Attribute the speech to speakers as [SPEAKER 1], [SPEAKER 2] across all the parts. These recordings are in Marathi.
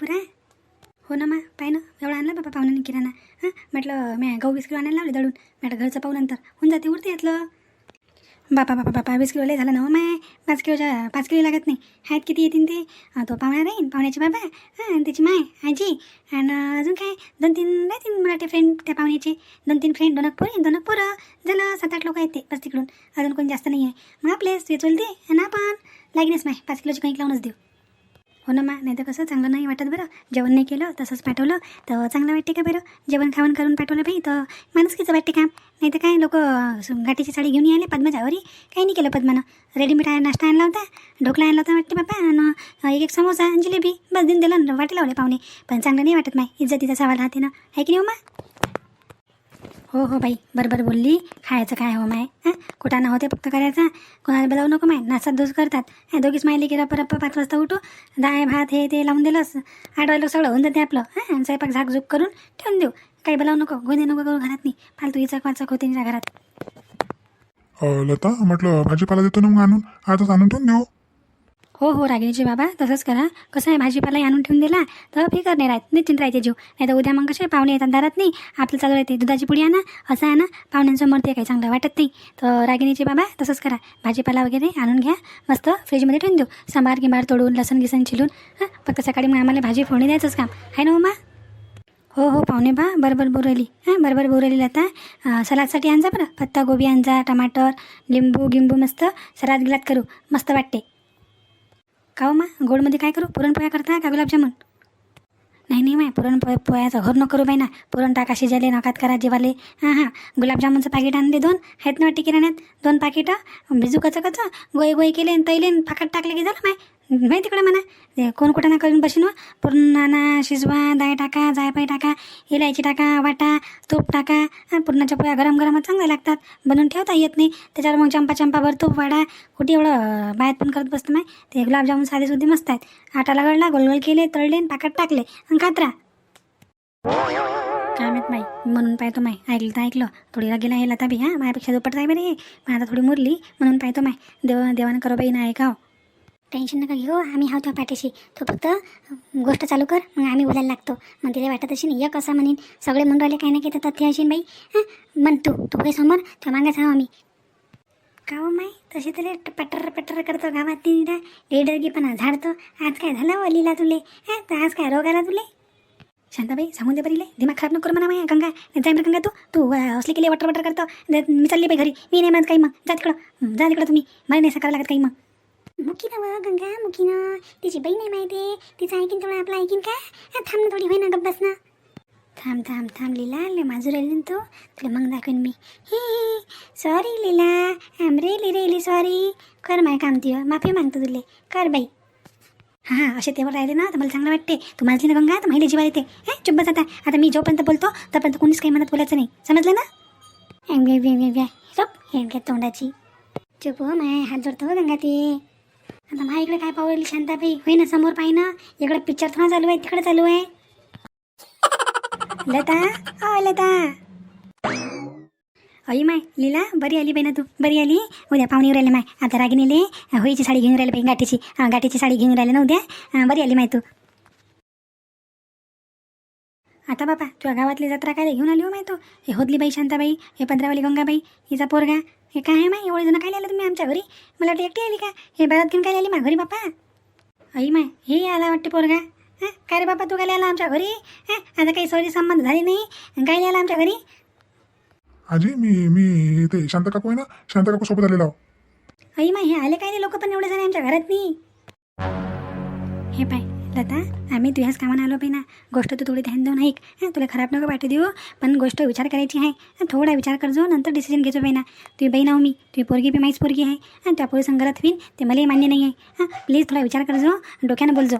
[SPEAKER 1] पुरा? हो ना मा पाय ना एवढा आणला बाबा पाहुण्याने किराणा. हां म्हटलं मी गहू वीस किलो आणायला लावले दळून. म्हटलं घरचं पाहू नंतर. होऊन जाते उरते यातलं. बापा बापा बापा वीस किलो लय झालं ना हो माय. पाच किलोच्या पाच किलो लागत नाही. आहेत किती येतील ते? तो पाहुणा राहीन पाहुण्याचे बाबा. हां आणि त्याची माय आजी. आणि अजून काय? दोन तीन राहतील मराठी फ्रेंड त्या पाहुण्याचे. दोन तीन फ्रेंड दोन पोरी दोन पोरं. झालं सात आठ लोक आहेत ते बस तिकडून. अजून कोणी जास्त नाही आहे मग आपले ते चलते आणि आपण. लागेनच माय पाच किलोची कणिक लावूनच देऊ. हो ना मा नाही तर कसं? चांगलं नाही वाटत बरं. जेवण नाही केलं तसंच पाठवलं. तर चांगलं वाटते का बरं? जेवण खावण करून पाठवलं बाई तर माणुसकीचं वाटते काम नाही तर काय लोक घाटीची साडी घेऊन यायले पद्माजावरी? काही नाही केलं पद्मानं. रेडीमेड आहे नाश्ता आणला होता ढोकला आणला होता वाटते बाप्पा आणि एक एक समोसा आणि जिलेबी बस देऊन दिलं वाटे लावले पाहुणे. पण चांगलं नाही वाटत माय. इज्जतीचा सवाल राहते ना. आहे की नाही हो, मा हो हो बाई. बरोबर बोलली. खायचं काय हो माय? हां? कुठं ना होते फक्त करायचा. कोणाला बोलावू नको माय. नाचात दोष करतात. हे दोघीच मायले की रप्पा रप्पा पाच वाजता उठू डाळ भात हे ते लावून दिलंस आठ वाजलं सगळं होऊन जाते आपलं. हां स्वयंपाक झाकझूक करून ठेवून देऊ. काही बोलावू नको. गोंधे नको करू घरात नाही फालतू इचक वाचक होते घरात.
[SPEAKER 2] लता म्हटलं भाजीपाला देतो ना मग आणून. आजच आणून ठेवून देऊ.
[SPEAKER 1] हो हो रागिणीचे बाबा तसंच करा. कसं आहे भाजीपाला आणून ठेवून दिला तर फिकर नाही राहत. निश्चिंत राहते जीव. नाही तर उद्या मग कसे पाहुणे येतात दारात नाही. आपलं चालू राहते. दुधाची पुडी आणा असं आहे ना? पाहुण्यांसमोर ते काही चांगलं वाटत नाही. तर रागिणीची बाबा तसंच करा. भाजीपाला वगैरे आणून घ्या. मस्त फ्रीजमध्ये ठेवून देऊ. सांबार गिंबार तोडून लसण गिसण चिलून हां? फक्त सकाळी मग आम्हाला भाजी फोडणी द्यायचंच काम. आहे ना उमा? हो हो पाहुणे बा बरोबर बोरवली हां? बरोबर बोरवली आता सलादसाठी आणजा बरं. पत्ता गोबी आणजा टमाटर लिंबू गिंबू मस्त. सलाद गिलाद करू. मस्त वाटते. का मा? गोडमध्ये काय करू? पुरणपोळ्या करता का गुलाबजामुन? नाही नाही माय पुरण पोळ्या पोळ्याचं घर नको करू बाई ना. पुरण टाका शिजाले नकात करा जेवाले. हां हां. गुलाबजामुनचं पाकिट आणले दोन. आहेत ना वाटते किराण्यात? दोन पाकिटं. भिजू कचं कचं? गोई गोई केले आणि तैले फाकट टाकले की झालं माय? माहिती तिकडे म्हणा. ते कोण कुठं ना करून बशीन पूर्ण पुरण शिजवा दाय टाका जायपाय टाका इलायची टाका वाटा तूप टाका. हां पुरणाच्या पोळ्या गरम गरमच चांगल्या लागतात. बनवून ठेवता येत नाही. त्याच्यावर मग चंपा चंपाभर तूप वाडा. कुठे एवढं बाहेर पण करत बसतं माय? ते गुलाबजामुन साधे सुद्धा मस्त आहेत. आटा गळला गोलगोल केले तळले आणि पाकात टाकले. आणि खात्रा काय माहीत माई म्हणून पाहतो माय. ऐकलं तर ऐकलं. थोडी गेला हे लता बी हां? माझ्यापेक्षा दुपट आहे बरे पण आता थोडी मुरली म्हणून पाहतो माय. देव देवानं करो बाई ना ऐकाव टेन्शन नका घेऊ आम्ही आहोत पाठीशी. तू फक्त गोष्ट चालू कर मग आम्ही बोलायला लागतो. मग तिला वाटत असेल एक असं म्हणेन. सगळे म्हणून राहिले काही नाही की तथ्य असेल बाई. हां म्हण तू तू काही समोर त्या मागायचं आहो आम्ही. का हो तसे तरी पटर पटर करतो गावात तिला लेडरगीपणा झाडतो. आज काय झालं हो तुले? हां तर आज काय रोग आला तुले? शांताबाई सांगून दे बरीले दिमाग खराब नको करू म्हणा माया. गंगा नाही जाय बरं गंगा तू. तू असले केले वटर वटर करतो. मी चालली बाई घरी. मी नाही म्हणत काही मग. जा तिकडं. जा तिकडं तुम्ही. मला नाही सकाळ लागत काही मग. मुकी ना व गंगा मुकी ना तिची बहीण आहे माहिती तिचं ऐकीन थोडं आपलं ऐकीन का थांब ना थोडी होईना गप्प बस ना. थांब थांब थांब लीला ले माझू राहिली ना तू. तुला मग दाखवेन मी. हे सॉरी लीला. आम रेली रेली सॉरी कर माय काम ती माफी मागतो तुले. कर बाई. हां असे तेव्हा राहिले ना तर मला चांगलं वाटते. तू माझली ना गंगा? तर माहिती जीवा येते. हे चुप बस आता. आता मी जोपर्यंत बोलतो तोपर्यंत कोणीच काही मनात बोलायचं नाही. समजलं ना? एम बी बी बी चुप हे घ्या तोंडाची. चुप हो माय. हात जोडतो हो गंगा ते आता माझ्या इकडे काय पावली शांताबाई? होई ना समोर पाहि ना. इकडे पिक्चर थोडा चालू आहे तिकडे चालू आहे. लता ओ लता. अई माय लीला बरी आली बाई ना तू? बरी आली? उद्या पाहुणे राहिले माय. आता रागिनीले होईची साडी घेऊन राहिली बाई गाठीची. गाठीची साडी घेऊन राहिले ना उद्या. बरी आली माय तू. आता बापा तुझ्या गावातली जत्रा काय घेऊन आली हो माय तो? हे होदली बाई शांताबाई हे पंधरावाली गंगाबाई हिचा पोरगा हे काय आहे माय? एवढे जण काय आलं तुम्ही आमच्या घरी? मला वाटतं एकटी आली का? हे बाळात घेऊन काय आली मा घरी बापा? आई माय हे आला वाटते पोरगा. हां? काय रे बापा तू काय आला आमच्या घरी? हां? आता काही सवरी संबंध झाली नाही? काय आला आमच्या घरी?
[SPEAKER 2] आजी मी मी ते शांत काकू आहे ना? शांत काकू सोबत आलेला
[SPEAKER 1] आई मा हे आले काय रे लोक पण एवढे जण आमच्या घरात नाही. हे पाय लता आम्ही तुझ्याच कामानं आलो पाहिजे ना. गोष्ट तू थोडी ध्यान देऊन ऐक तुला खराब नको वाटू देऊ. पण गोष्ट विचार करायची आहे. थोडा विचार करजो नंतर डिसिजन घेतो पाहिजे ना. तुम्ही बहीण नाव मी. तुम्ही पोरगी बी माहीच पोरगी आहे. आणि त्या पोरी संघरात होईल ते मलाही मान्य नाही आहे हां प्लीज थोडा विचार करजो. डोक्यानं बोलजो.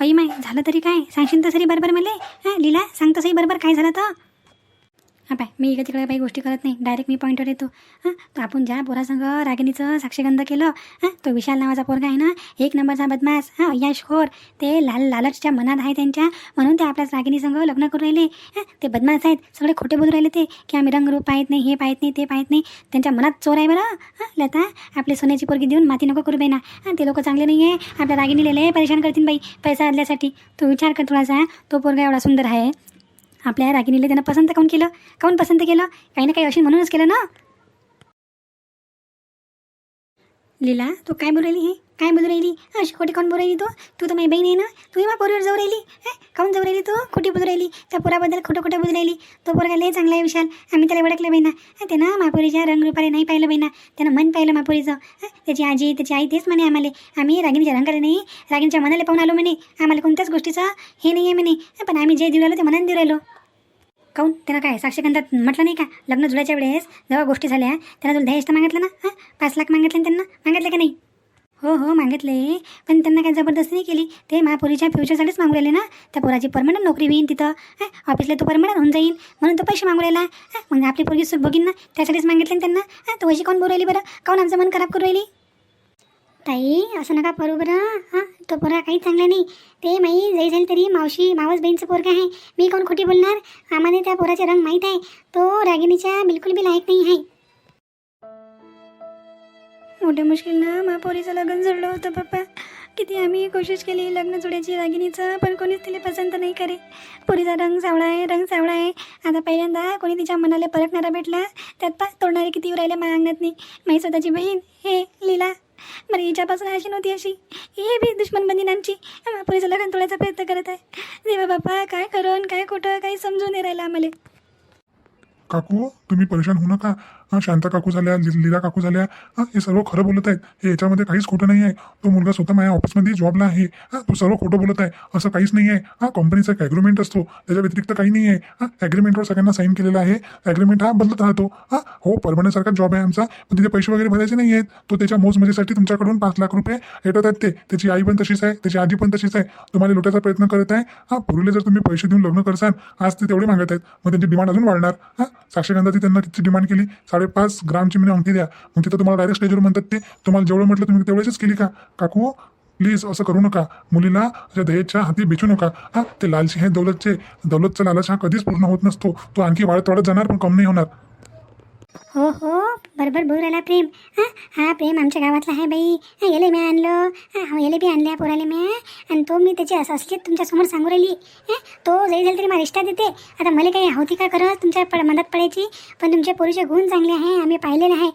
[SPEAKER 1] अई माय झालं तरी काय? सांगशील तसरी बरोबर मला? हां सांग तसंही बरोबर. काय झालं तर? हा पाय मी इकडे तिकडे काही गोष्टी करत नाही. डायरेक्ट मी पॉईंटवर येतो. हां तर आपण ज्या पोरासंग रागिणीचं साक्षगंध केलं हां तो विशाल नावाचा पोरगा आहे ना एक नंबरचा बदमाश हां यशखोर ते लाल लालचच्या मनात आहे त्यांच्या म्हणून ते आपल्याच रागिणीसंग लग्न करून राहिले. हां ते बदमाश आहेत सगळे खोटे बोलून राहिले ते की आम्ही रंगरूप पाहत नाही हे पाहत नाही ते पाहत नाही. त्यांच्या मनात चोर आहे बरं. हां लता आपली सोन्याची पोरगी देऊन माती नको करू बाई ना. हां ते लोक चांगले नाही आहे आपल्या रागिणीला लय परेशान करतील बाई पैसा आणल्यासाठी तो विचार कर थोडासा तो पोरगा एवढा सुंदर आहे. आपल्या रागिणीला त्यानं पसंत काऊन केलं? काऊन पसंत केलं? काही ना काही अशी म्हणूनच केलं ना? लीला तू काय बोलू राहिली हे? काय बोलू राहिली? अशी खोटी कोण बोलू राहिली तू? तू तर माझी बहीण आहे ना? तू मग पोरीवर जाऊ राहिली? हे? काऊन जाऊ राहिली तू? खोटी बोलू राहिली? त्या पोराबद्दल खोटं खोटं बोलू राहिली? तो पोरगा लय चांगला आहे विशाल. आम्ही त्याला ओळखलं बहिणा त्यानं मापुरीच्या रंगरूपाला नाही पाहिलं बहिणा त्यानं मन पाहिलं मापुरीचं. त्याची आजी त्याची आई तेच म्हणे आम्हाला. आम्ही रागिणीच्या रंगाला नाही रागिणीच्या मनाला पाहून आलो म्हणे. आम्हाला कोणत्याच गोष्टीचं हे नाही आहे म्हणे पण आम्ही जे देऊ राहिलो ते मनाने देऊ राहिलो. काऊन? त्यांना काय साक्षीगंधात म्हटलं नाही का? लग्न जुळायच्या वेळेस जेव्हा गोष्टी झाल्या त्यांना तुला दहेज तर मागितलं ना? हां? पाच लाख मागितले त्यांना? मागितले का नाही? हो हो मागितले. पण त्यांना काय जबरदस्ती नाही केली? ते महापुरीच्या फ्युचरसाठीच मागू राहिले ना? त्या पोराची परमनंट नोकरी होईन तिथं. हां? ऑफिसला तो परमनंट होऊन जाईन. म्हणून तो पैसे मागू राहिला हां? मग आपली पोरगी सुख बघीन ना? त्यासाठीच मागितले त्यांना? हां? तो अशी कोण बोलायली राहिली बरं? काऊन आमचं मन खराब करू राहिली? ताई असं नका करू बरं. हां तो पोरा काही चांगला नाही. ते माई जाई झाली तरी मावशी मावस बहीणचं पोरगा आहे. मी कोण खोटी बोलणार? आम्हाला त्या पोराचे रंग माहीत आहे. तो रागिणीच्या बिलकुल बी लायक नाही आहे. मोठ्या मुश्किलनं मा पोरीचं लग्न जोडलं होतं पप्पा. किती आम्ही कोशिश केली लग्न जोड्याची रागिणीचं पण कोणीच तिला पसंत नाही करे. पोरीचा रंग सावळा आहे रंग सावळा आहे. आता पहिल्यांदा कोणी तिच्या मनाला परखणारा भेटला त्यात पाच तोडणारे किती राहिले मला अंगणात नाही. माझी स्वतःची बहीण हे लीला. मला हिच्यापासून अशी नव्हती अशी. हे बी दुश्मन बंदी आमची पुरीचं लग्न प्रयत्न करत आहे. देवा बापा काय करून काय कुठं काही समजून नाही राहिलं आम्हाला.
[SPEAKER 2] काकू तुम्ही परेशान होऊ नका. हां शांता काकू झाल्या लीला काकू झाल्या. हां हे सर्व खरं बोलत आहेत. हे याच्यामध्ये काहीच खोटं नाही आहे. तो मुलगा स्वतः माझ्या ऑफिसमध्ये जॉबला आहे. हां तो सर्व खोटं बोलत आहे. असं काहीच नाही आहे. हां कंपनीचा एक ॲग्रीमेंट असतो. त्याच्या व्यतिरिक्त काही नाही आहे. हां ॲग्रीमेंटवर सगळ्यांना साईन केलेला आहे. ॲग्रीमेंट हा बदलत राहतो. हां हो परमनंटसारखा जॉब आहे आमचा. पण तिथे पैसे वगैरे भरायचे नाही आहेत. तो त्याच्या मोजमजेसाठी तुमच्याकडून पाच लाख रुपये येतात आहेत ते. त्याची आई पण तशीच आहे. त्याची आजी पण तशीच आहे. तुम्हाला लुटायचा प्रयत्न करत आहे. हां पूर्वीला जर तुम्ही पैसे देऊन लग्न करसाल आज ते तेवढे मागत आहेत. मग त्यांची डिमांड अजून वाढणार. हां साक्षगंधाची त्यांना किती डिमांड केली. साडेपाच ग्रामची मी अंगठी द्या. मग तिथं तुम्हाला डायरेक्ट स्टेजवर म्हणतात ते तुम्हाला जेवढं म्हटलं तुम्ही तेवढेच केली का? काकू प्लीज असं करू नका. मुलीला अशा दहेजच्या हाती बेचू नका. हा ते लालची आहे दौलतचे. दौलतचा लालच हा कधीच पूर्ण होत नसतो. तो आणखी वाढत वाढत जाणार पण कम नाही होणार.
[SPEAKER 1] हो हो. बरोबर बोल राहिला प्रेम. हां हा प्रेम आमच्या गावातला आहे बाई. हां याले मी आणलं. हां हो याले बी आणल्या पोराले मी आणि तो मी त्याची असं असली तुमच्यासमोर सांगू राहिली. हां तो जरी झाली तरी मला इष्टात देते. आता मला काही होती का करत तुमच्या पड मदत पडायची? पण तुमच्या पोरीचे गुण चांगले आहे आम्ही पाहिलेले आहे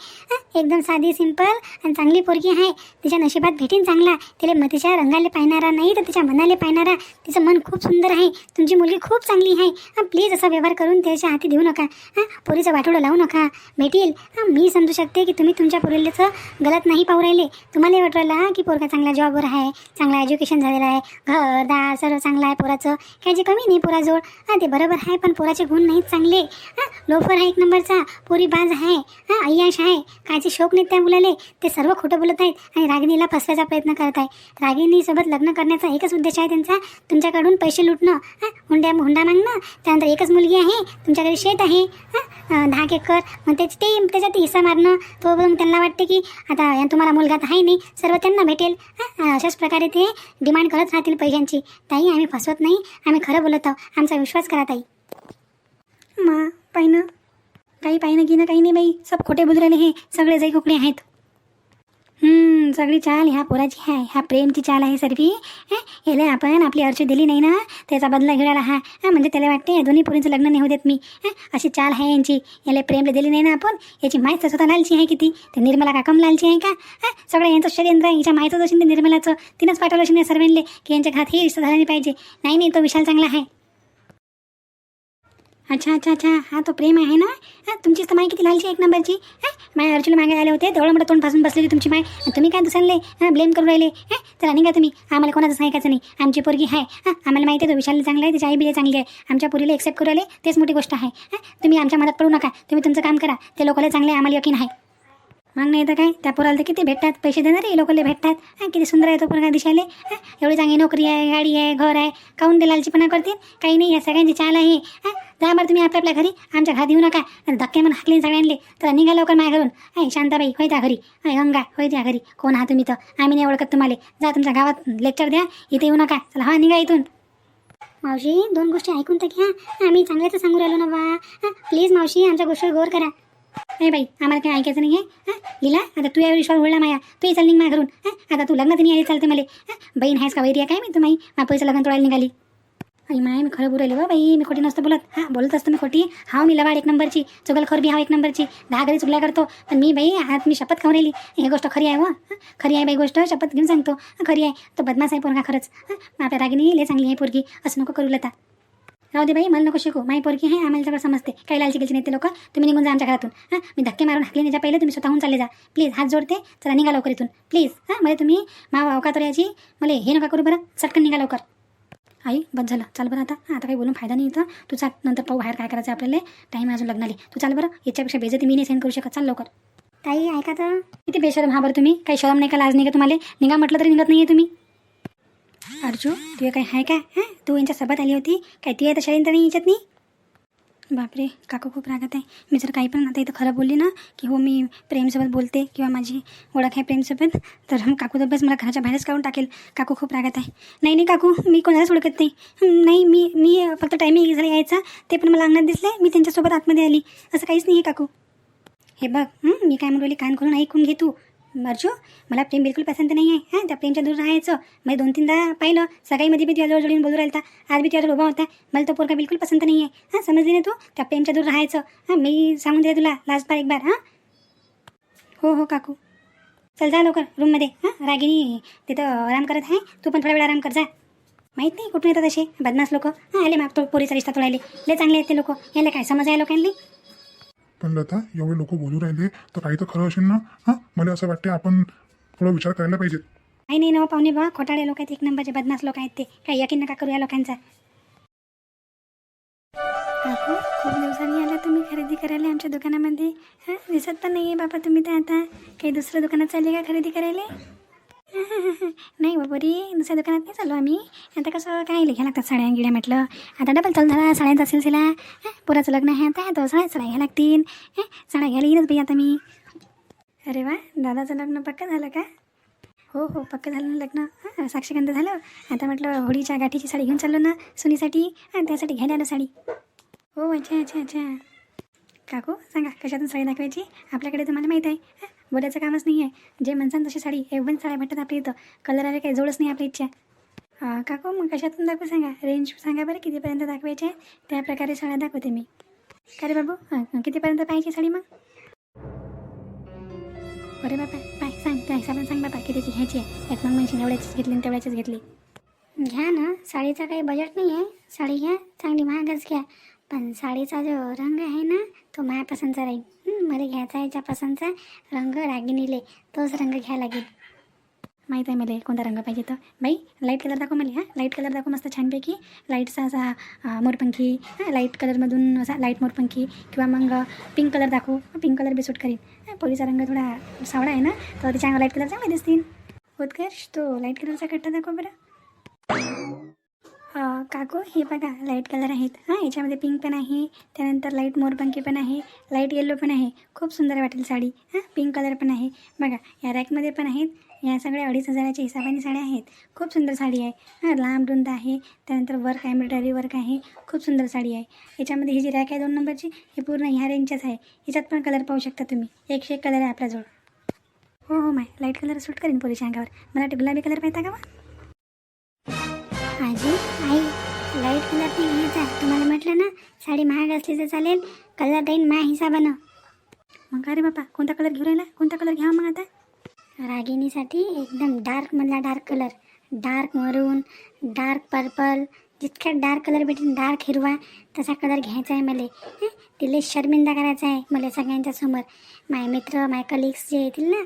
[SPEAKER 1] एकदम साधी सिंपल आणि चांगली पोरगी आहे. तिच्या नशिबात भेटीन चांगला. तिला मतीच्या तिच्या रंगाले पाहणारा नाही तर तिच्या मनाले पाहणारा. तिचं मन खूप सुंदर आहे. तुमची मुलगी खूप चांगली आहे. प्लीज असा व्यवहार करून त्याच्या हाती देऊ नका. हां पोरीचं वाटोडं लावू नका. भेटील. हां मी समजू शकते की तुम्ही तुमच्या पोरीलेचं गलत नाही पाहू राहिले. तुम्हाला वाटू राहिला की पोरगा चांगला जॉबवर आहे चांगला एज्युकेशन झालेलं आहे घर दार सर्व चांगलं आहे पोराचं. काय जे कमी नाही पोराजवळ. हां ते बरोबर आहे पण पोराचे गुण नाहीत चांगले. हां लोफर आहे एक नंबरचा पोरी बाज आहे हां अय्याश आहे. कायचे शोक नाहीत त्या मुलाले ते सर्व खोटं बोलत आहेत आणि रागिणीला फसवायचा प्रयत्न करत आहे रागिणीसोबत लग्न करण्याचा एकच उद्देश आहे त्यांचा तुमच्याकडून पैसे लुटणं. हां हुंड्या हुंडा मागणं. त्यानंतर एकच मुलगी आहे तुमच्याकडे शेत आहे. हां दहा एकर मग त्याची ते त्याच्यात हिस्सा मारणं तो बघून त्यांना वाटते की आता या तुम्हाला मुलगा तर आहे नाही सर्व त्यांना भेटेल. अशाच प्रकारे ते डिमांड करत राहतील पैशांची ताई आम्ही फसवत नाही आम्ही खरं बोलत आहोत. आमचा विश्वास करा ताई. मा पाहिनं. काही पाहिनं की ना काही नाही बाई. सब खोटे बोलू हे सगळे जाई कुकडे आहेत. सगळी चाल ह्या पोराची आहे ह्या प्रेमची चाल आहे सर्वी. हं, याला आपण आपली अर्ज दिली नाही ना त्याचा बदला घेऊन हा. म्हणजे त्याला वाटते दोन्ही पोरींचं लग्न नाही होऊ देत मी. अशी चाल आहे यांची. याला प्रेमला दिली नाही ना आपण याची माहीत स्वतः लालची आहे किती. ते निर्मला काकम लालची आहे का? हां सगळं यांचं षडयंत्र आहे. हिच्या माहीतच असेल ते निर्मलाचं. तिनंच पाठवलं असेल सर्वांले की यांच्या घात हे रिश्ता झाला नाही पाहिजे. नाही नाही तो विशाल चांगला आहे. अच्छा अच्छा अच्छा. हा तो प्रेम आहे ना? हां तुमचीच तर माय किती लालची एक नंबरची. हां माय अर्जुन मागे आले होते. तेवढं मोठं तोंड फासून बसलेली तुमची माय. तुम्ही काय दुसऱ्याले हां ब्लेम करून राहिले? हां चला निघा तुम्ही. आम्हाला कोणाचं ऐकायचं नाही. आमची पोरगी आहे हां आम्हाला माहिती आहे तो विशाल चांगला आहे त्याची आई बी चांगली आहे. आमच्या पोरीला एक्सेप्ट करू राहिले तेच मोठी गोष्ट आहे. हां तुम्ही आमच्या मदत पडू नका. तुम्ही तुमचं काम करा. ते लोकांना चांगले आहे, आम्हाला यकीन आहे. मग नाही तर काय? त्या पोराला तर किती भेटतात? पैसे देणारे लोकले भेटतात. किती सुंदर आहे तो पोरगा दिशाले हा एवढी चांगली नोकरी आहे गाडी आहे घर आहे. काऊन ते लालचीपणा करतील? काही नाही या सगळ्यांची चाल आहे. जा बरं तुम्ही आपल्या आपल्या घरी. आमच्या घरात येऊ नका. धक्के म्हणून हाकले सगळ्यांले. तर निघा लवकर माझ्या घरून. आहे शांताबाई होय त्या घरी. आहे गंगा होय त्या घरी. कोण आहात तुम्ही तर? आम्ही नाही ओळखत तुम्हाला. जा तुमच्या गावात लेक्चर द्या. इथे येऊ नका. चला हा निघा इथून. मावशी दोन गोष्टी ऐकून तर घ्या. आम्ही चांगल्याचं सांगू राहिलो ना बा. प्लीज मावशी आमच्या गोष्टीवर गौर करा. अरे बाई आम्हाला काही ऐकायचं नाही आहे हां? लिला आता तू या विश्वास उडला माया. तू चाल निघ माझ्या घरून हां? आता तू लग्नात नाही यायला चालते मला. हां? बहीण आहेस का वैरिया काय मी तुम्ही मा पैसा लग्न तोडायला निघाली. आई माय मी खरं बोलायली बा बाई मी खोटी नसतं बोलत. हां बोलत असतो मी खोटी. हाव मी लवाड एक नंबरची. चुगलखोर बी हाव एक नंबरची. दहा घरी चुगल्या करतो. पण मी बाई हात मी शपथ खाऊन राहिली. हे गोष्ट खरी आहे व. खरी आहे बाई गोष्ट. शपथ घेऊन सांगतो. खरी आहे. तो बदमाश आहे पोरगा खरंच. हं? आपल्या रागिनी लय चांगली आहे पोरगी. असं नको करू लता. राहू दे बाई मला नको शिकू. माई पोरकी आहे आम्हाला सगळं समजते. काही लालची गेलची नाही ते लोक. तुम्ही निघून जा आमच्या घरातून. हां मी धक्के मारून हाकले नाही पहिले तुम्ही स्वतःहून चालले जा. प्लीज हात जोडते. चला निघा लवकर इथून. प्लीज हां मला तुम्ही मा अवकात याची. मला हे नका करू बरं. चटकन निघा लवकर. आई बस झालं. चाल बरं आता. आता काही बोलून फायदा नाही इथं. तू चाल. नंतर पाहू बाहेर काय करायचं आपल्याला. टाईम अजून लग्नाली. तू चाल बरं. याच्यापेक्षा बेजती मी नाही सेंड करू शकत. चाल लवकर. ताई ऐका तर. किती बेशरम हा बरं तुम्ही. काही शरम नाही का लाज नाही का तुम्हाला? निघा म्हटलं तरी निघत नाही आहे तुम्ही. अर्जू तुझं काही आहे का? हां? तू यांच्यासोबत आली होती? काय ती आहे तर नाही याच्यात नाही? बापरे काकू खूप रागत आहे. मी जर काही पण आता इथं खरं बोलली ना की हो मी प्रेमसोबत बोलते किंवा माझी ओळख आहे प्रेमसोबत तर काकू तर बस मला घराच्या बाहेरच काढून टाकेल. काकू खूप रागत आहे. नाही नाही काकू मी कोणालाच ओळखत नाही. नाही मी मी फक्त टायमिंग झाला यायचा ते पण मला अंगणात दिसले मी त्यांच्यासोबत आतमध्ये आली. असं काहीच नाही आहे काकू. हे बघ मी काय म्हणून कान करून ऐकून घे तू. मर्जू मला प्रेम बिलकुल पसंत नाही आहे हां? त्या प्रेमच्या दूर राहायचं. मी दोन तीनदा पाहिलं सकाळीमध्ये बी तुझ्याजवळ जोडून बोलू राहिला आज बी तुझ्याजवळ उभा होता. मला तो पोरका बिलकुल पसंत नाही आहे हां समजली ना तू? त्या प्रेमच्या दूर राहायचं. हां मी सांगून दे तुला लास्ट बार एक बार हां? हो हो काकू. चल जा लवकर रूममध्ये हां? रागिनी तिथं आराम करत आहे. तू पण थोडा वेळ आराम कर जा. माहीत नाही कुठून येतात असे? बदमाश लोक. हां आले माग तो पोरीचा रिश्ता तोडायले. लय चांगले आहेत ते लोक. याला काय समज आहे लोकांनी
[SPEAKER 2] पण लता एवढे लोक बोलू राहिले तर काही तर खरं असेल ना? हां? मला असं वाटते आपण थोडा विचार करायला पाहिजे.
[SPEAKER 1] काही नाही ना पाहुणे बा खोटाळे लोक आहेत एक नंबरचे बदमाश लोक आहेत ते. काही यकीन नका करू या लोकांचा. काकू खूप दिवसांनी आला तुम्ही खरेदी करायला आमच्या दुकानामध्ये. हां? दिसत पण नाही आहे बाबा तुम्ही तर आता. काही दुसऱ्या दुकानात चालले का खरेदी करायला? नाही बाबरी दुसऱ्या दुकानात नाही चाललो आम्ही. आता कसं काय घ्या लागतात साड्या गिड्या म्हटलं. आता डबल चालू झाला साड्यांचा सिलसिला हं, पोराचं लग्न आहे आता तो साड्या साड्या घ्या लागतील. हे साड्या घ्यायला येईनच बाई आता मी. अरे वा दादाचं लग्न पक्का झालं का? हो हो पक्क झालं ना लग्न. हां साक्षीगंध झालं. आता म्हटलं होळीच्या गाठीची साडी घेऊन चाललो ना सुनीसाठी. त्यासाठी घ्यायला आलो साडी. हो अच्छा अच्छा अच्छा. काकू सांगा कशातून साडी दाखवायची? आपल्याकडे तुम्हाला माहीत आहे. हां बोलायचं कामच नाही आहे जे म्हणसान तशी साडी. एवढं साड्या भेटतात आपल्या इथं. कलर आले काही जोडच नाही आपल्या इच्छा काकू मग कशातून दाखवू सांगा? रेंज सांगा बरं कितीपर्यंत दाखवायचे आहे त्या प्रकारे साड्या दाखवते मी. अरे बाबू? कितीपर्यंत पाहिजे साडी मग? अरे बाबा पाय सांग त्या हिशोबाने सांग बाबा कितीची घ्यायची आहे. यात मग म्हणशील एवढ्याचीच घेतली आणि तेवढ्याचीच घेतली. घ्या ना साडीचा काही बजेट नाही आहे साडी घ्या चांगली महागच घ्या. पण साडीचा जो रंग आहे ना तो माझ्या पसंतचा राहील. मला घ्यायचा आहे ज्या पसंतचा रंग रागिनीले तोच रंग घ्या लागेल. माहीत आहे मला कोणता रंग पाहिजे तर बाई लाइट कलर दाखव मला हां. लाइट कलर दाखव मस्त छानपैकी. लाईटचा असा मोरपंखी हां लाइट कलरमधून असा लाइट मोरपंखी किंवा मग पिंक कलर दाखवू. पिंक कलर बी सूट करीन. पोळीचा पोलीचा रंग थोडा सावळा आहे ना तर त्याच्या लाइट कलर चांगले दिसतील. उत्कर्ष तो लाइट कलरचा कट्टा दाखव बरं. काकू हे बघा लाइट कलर आहेत. हां याच्यामध्ये पिंक पण आहे त्यानंतर लाइट मोरपंखी पण आहे लाइट येल्लो पण आहे. खूप सुंदर वाटेल साडी. हां पिंक कलर पण आहे. बघा या रॅकमध्ये पण आहेत. या सगळ्या अडीच हजाराच्या हिसाबाने साड्या आहेत. खूप सुंदर साडी आहे. हां लांब रुंद आहे. त्यानंतर वर्क एम्ब्रॉयडरी वर्क आहे. खूप सुंदर साडी आहे. याच्यामध्ये ही जी रॅक आहे दोन नंबरची ही पूर्ण ह्या रेंजच्याच आहे. याच्यात पण कलर पाहू शकता तुम्ही. एकशे एक कलर आहे आपल्याजवळ हो हो माय. लाइट कलर सूट करीन पोरीच्या अंगावर. मला वाटतं गुलाबी कलर पाहिजे का लाइट कलर नाही घ्यायचा तुम्हाला म्हटलं ना साडी महाग असली तर चालेल कलर देईन माझ्या हिसाबानं मग अरे बापा कोणता कलर घेऊन राहिला? कोणता कलर घ्यावा मग आता? रागिणीसाठी एकदम डार्कमधला dark colour dark maroon dark purple जितका डार्क कलर भेटेल डार्क हिरवा तसा कलर घ्यायचा आहे मला. तिला शर्मिंदा करायचा आहे मला सगळ्यांच्या समोर. माय मित्र माय कलिग्स जे येतील ना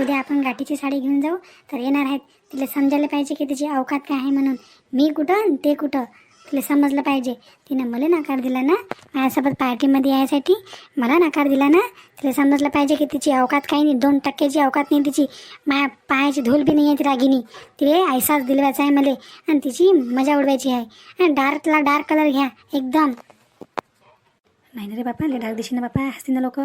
[SPEAKER 1] उद्या आपण गाठीची साडी घेऊन जाऊ. तर येणार आहेत. तिला समजायला पाहिजे की तिची अवकात काय आहे म्हणून. मी कुठं ते कुठं? तुला समजलं पाहिजे. तिनं मला नकार दिला ना? माझ्यासोबत पार्टीमध्ये यायसाठी मला नकार दिला ना? तिला समजलं पाहिजे की तिची अवकात काही नाही. दोन टक्क्याची अवकात नाही तिची. माया पायाची धूल बी नाही आहे ती रागिनी. तिले ऐसाच दिलवायचा आहे मला. आणि तिची मजा उडवायची आहे. आणि डार्कला डार्क कलर घ्या. एकदम. नाही रे बापा डार्क दिशी ना बापा. हसतील ना लोक.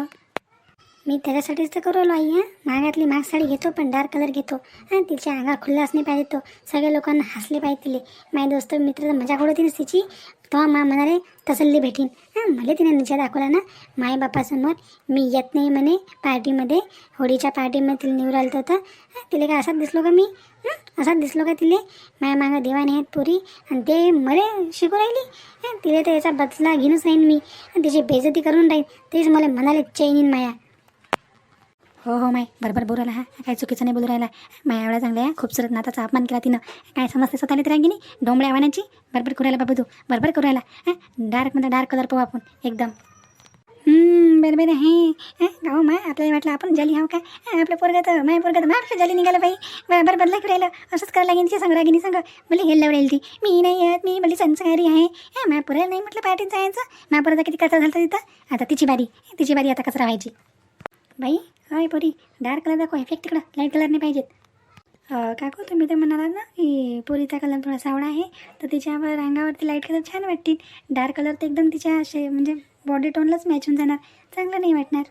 [SPEAKER 1] मी त्याच्यासाठीच तर करू आई हां? महागातली महाग साडी घेतो पण डार्क कलर घेतो. हां तिच्या अंगा खुल्लाच नाही पाहिजे तो. सगळ्या लोकांना हसले पाहिजे तिले. माझे दोस्त मित्र तर मजा उडवतीनच तिची. तेव्हा मा म्हणाले तसल्ली भेटीन. हां मला तिने निजा दाखवला ना. माय बापासमोर मी येत नाही म्हणे पार्टीमध्ये. होळीच्या पार्टीमध्ये तिला निवड आलं होतं हां तिला काय असाच दिसलो का मी? असाच दिसलो का तिले? माया मागं देवाने आहेत पुरी आणि ते मले शिकू राहिली. तिला तर याचा बदला घेऊनच राहीन मी. आणि तिची बेजती करून राहीन. तेच मला म्हणाले चैनीन माया. हो हो माय. बरोबर बोलायला हा. काय चुकीचं नाही बोलू राहिला. माया एवढा चांगला आहे खूपसूरत नाताचा अपमान केला तिनं. काय समजते स्वतःला तर की नाही डोंबळे आव्हानाची बरोबर करायला बाबू तू बरोबर करू राहिला हां. डार्कमध्ये डार्क कलर पाहू आपण एकदम. बरोबर आहे. गाव माय आपल्याला वाटलं आपण जाली हाव काय आपलं पोरगं तर माय पोरगं तर माझ्या जाली निघालं बाई. बरोबर बदला राहिलं. असंच करायला लागेल ती संग्रागिनी सांग. मला हेल लावडेल ती मी नाही येत मी भली संसारी आहे. माय माझ्या नाही म्हटलं पार्टीत जायचं? माय पोराचा किती कचरा झाला तिथं? आता तिची बारी तिची बारी आता कचरा व्हायची. बाई हाय पोरी. डार्क कलर दाखव इफेक्ट तिकडं. लाइट कलर नाही पाहिजेत. काकू तुम्ही तर म्हणालात ना की पोरीचा कलर थोडा सावळा आहे तर तिच्यावर रांगावरती लाइट कलर छान वाटतील. डार्क कलर तर एकदम तिच्या असे म्हणजे बॉडी टोनलाच मॅच होऊन जाणार. चांगलं नाही वाटणार.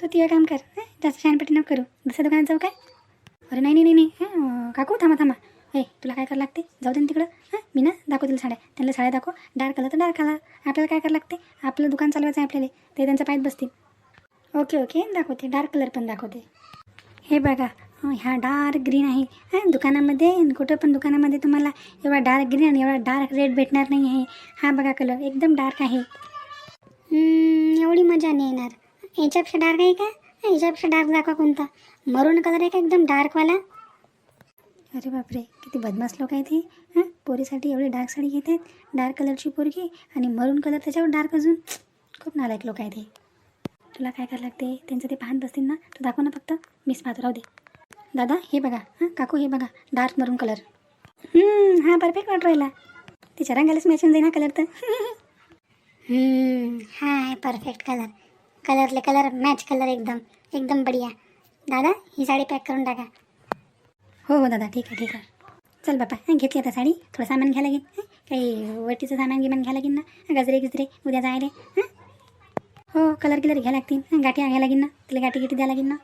[SPEAKER 1] तू तिला काम कर जास्त छानपट्टी नको करू. दुसऱ्या दुकानात जाऊ काय? अरे नाही नाही नाही नाही. काकू थांबा थांबा. हे तुला काय करावं लागते? जाऊ दे ना तिकडं. हां मी ना दाखवतील साड्या. त्यांना साड्या दाखव. डार्क कलर तर डार्क कलर आपल्याला काय करावं लागते? आपलं दुकान चालवायचं आहे आपल्याला. ते त्यांच्या पायात बसतील. Okay okay. दाखवते. डार्क कलर पण दाखवते. हे बघा. ह्या डार्क ग्रीन आहे. दुकानामध्ये कुठं पण दुकानामध्ये तुम्हाला एवढा डार्क ग्रीन आणि एवढा डार्क रेड भेटणार नाही आहे. हा बघा कलर एकदम डार्क आहे. एवढी मजा नाही येणार. याच्यापेक्षा डार्क आहे का? याच्यापेक्षा डार्क दाखवा कोणता. मरून कलर आहे का? एकदम डार्कवाला अरे बापरे किती बदमाश लोक आहेत हे. हां पोरीसाठी एवढी डार्क साडी घेत आहेत डार्क कलरची पोरगी आणि मरून कलर त्याच्यावर डार्क अजून. खूप नालायक लोक आहेत हे. तुला काय करायला लागते? त्यांचं ते पाहत बसतील ना? तू दाखव ना फक्त. मीच पाहतो राहू दे. दादा हे बघा. हां काकू हे बघा. डार्क मरून कलर हां परफेक्ट वाटू राहिला. तिच्या रंगालाच मॅचून जाईल हा कलर तर. हां परफेक्ट कलर कलरले कलर मॅच कलर एकदम. एकदम बढिया. दादा ही साडी पॅक करून टाका. हो हो दादा ठीक आहे ठीक आहे. चल बापा घेतली आता साडी. थोडं सामान घ्यायला लागेल काही वटीचं सामान गिमान घ्यायला लागेल ना. गजरे गिजरे उद्या जायला. हां हो कलर गिलर घ्यायला लागतील. गाठी घ्यायला लागेल ना. तुला गाठी गिटी द्यायला लागेल ना.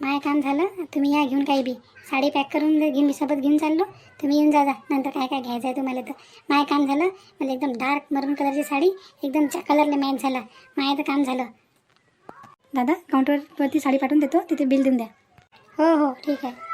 [SPEAKER 1] माय काम झालं. तुम्ही या घेऊन काही बी. साडी पॅक करून घेऊन मी सोबत घेऊन चाललो. तुम्ही येऊन जा जा. नंतर काय काय घ्यायचं आहे तुम्हाला तर. माय काम झालं. मला एकदम डार्क मरून कलरची साडी एकदम कलरला मॅच झाला. माय तर काम झालं. दादा काउंटरवरती साडी पाठवून देतो. तिथे बिल देऊन द्या. हो हो. ठीक आहे.